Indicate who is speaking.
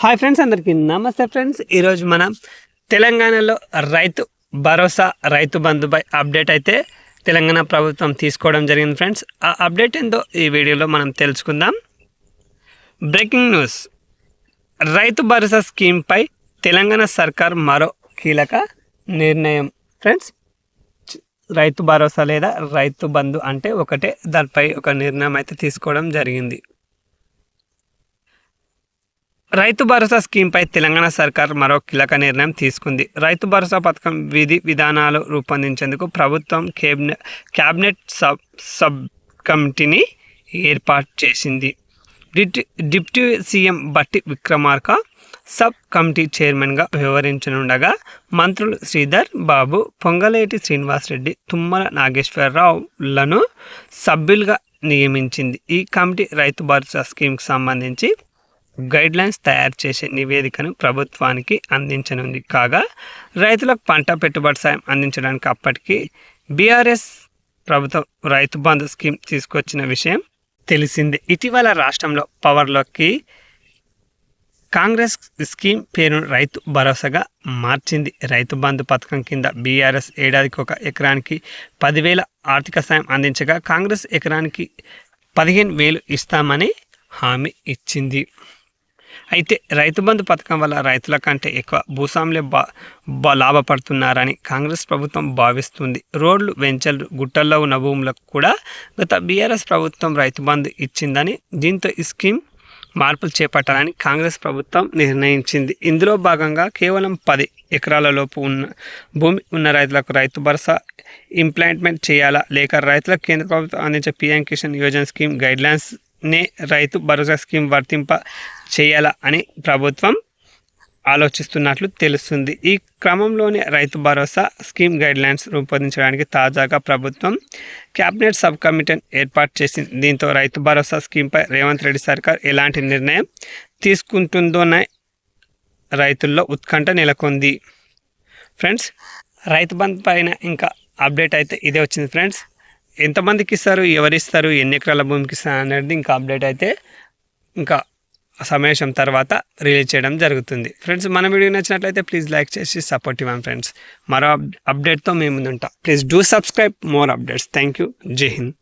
Speaker 1: Hi friends అందరికీ నమస్తే friends. ఈరోజు మనం తెలంగాణలో రైతు భరోసా రైతు బంధుపై అప్డేట్ అయితే తెలంగాణ ప్రభుత్వం తీసుకోవడం జరిగింది ఫ్రెండ్స్. ఆ అప్డేట్ ఏందో ఈ వీడియోలో మనం తెలుసుకుందాం. Breaking news. రైతు భరోసా స్కీమ్పై తెలంగాణ సర్కార్ మరో కీలక నిర్ణయం. ఫ్రెండ్స్ రైతు భరోసా లేదా రైతు బంధు అంటే ఒకటే. దానిపై ఒక నిర్ణయం అయితే తీసుకోవడం జరిగింది. రైతు భరోసా స్కీమ్పై తెలంగాణ సర్కార్ మరో కీలక నిర్ణయం తీసుకుంది. రైతు భరోసా పథకం విధి విధానాలు రూపొందించేందుకు ప్రభుత్వం కేబినెట్ క్యాబినెట్ సబ్ సబ్ కమిటీని ఏర్పాటు చేసింది. డిప్యూటీ డిప్యూటీ సీఎం బట్టి విక్రమార్క సబ్ కమిటీ చైర్మన్గా వ్యవహరించనుండగా మంత్రులు శ్రీధర్ బాబు పొంగలేటి శ్రీనివాసరెడ్డి తుమ్మల నాగేశ్వరరావులను సభ్యులుగా నియమించింది. ఈ కమిటీ రైతు భరోసా స్కీమ్కి సంబంధించి గైడ్లైన్స్ తయారు చేసే నివేదికను ప్రభుత్వానికి అందించనుంది. కాగా రైతులకు పంట పెట్టుబడి సాయం అందించడానికి అప్పటికి బీఆర్ఎస్ ప్రభుత్వం రైతు బంధు స్కీమ్ తీసుకొచ్చిన విషయం తెలిసిందే. ఇటీవల రాష్ట్రంలో పవర్లోకి కాంగ్రెస్ స్కీమ్ పేరును రైతు భరోసాగా మార్చింది. రైతు బంధు పథకం కింద బీఆర్ఎస్ ఏడాదికి ఒక ఎకరానికి పదివేల ఆర్థిక సాయం అందించగా కాంగ్రెస్ ఎకరానికి పదిహేను వేలు ఇస్తామని హామీ ఇచ్చింది. అయితే రైతు బంధు పథకం వల్ల రైతుల కంటే ఎక్కువ భూస్వాములే బా లాభపడుతున్నారని కాంగ్రెస్ ప్రభుత్వం భావిస్తుంది. రోడ్లు వెంచర్లు గుట్టల్లో ఉన్న భూములకు కూడా గత బీఆర్ఎస్ ప్రభుత్వం రైతు బంధు ఇచ్చిందని దీంతో ఈ స్కీమ్ మార్పులు చేపట్టాలని కాంగ్రెస్ ప్రభుత్వం నిర్ణయించింది. ఇందులో భాగంగా కేవలం పది ఎకరాల లోపు ఉన్న భూమి ఉన్న రైతులకు రైతు భరోసా ఇంప్లాంట్మెంట్ చేయాలా? లేక రైతులకు కేంద్ర ప్రభుత్వం అందించే PM Kisan Yojana scheme guidelines నే రైతు భరోసా స్కీమ్ వర్తింప చేయాలా అని ప్రభుత్వం ఆలోచిస్తున్నట్లు తెలుస్తుంది. ఈ క్రమంలోనే రైతు భరోసా స్కీమ్ గైడ్లైన్స్ రూపొందించడానికి తాజాగా ప్రభుత్వం క్యాబినెట్ సబ్ కమిటీని ఏర్పాటు చేసింది. దీంతో రైతు భరోసా స్కీమ్పై రేవంత్ రెడ్డి సర్కార్ ఎలాంటి నిర్ణయం తీసుకుంటుందోనే రైతుల్లో ఉత్కంఠ నెలకొంది. ఫ్రెండ్స్ రైతు బంధు పైన ఇంకా అప్డేట్ అయితే ఇదే వచ్చింది ఫ్రెండ్స్. ఎంతమందికి ఇస్తారు ఎవరిస్తారు ఎన్ని ఎకరాల భూమికి ఇస్తారు అనేది ఇంకా అప్డేట్ అయితే ఇంకా సమావేశం తర్వాత రిలీజ్ చేయడం జరుగుతుంది. ఫ్రెండ్స్ మన వీడియో నచ్చినట్లయితే ప్లీజ్ లైక్ చేసి సపోర్ట్ ఇవ్వండి ఫ్రెండ్స్ మరో అప్డేట్తో మేము ముందుంటాం. Please do subscribe more updates thank you Jai Hind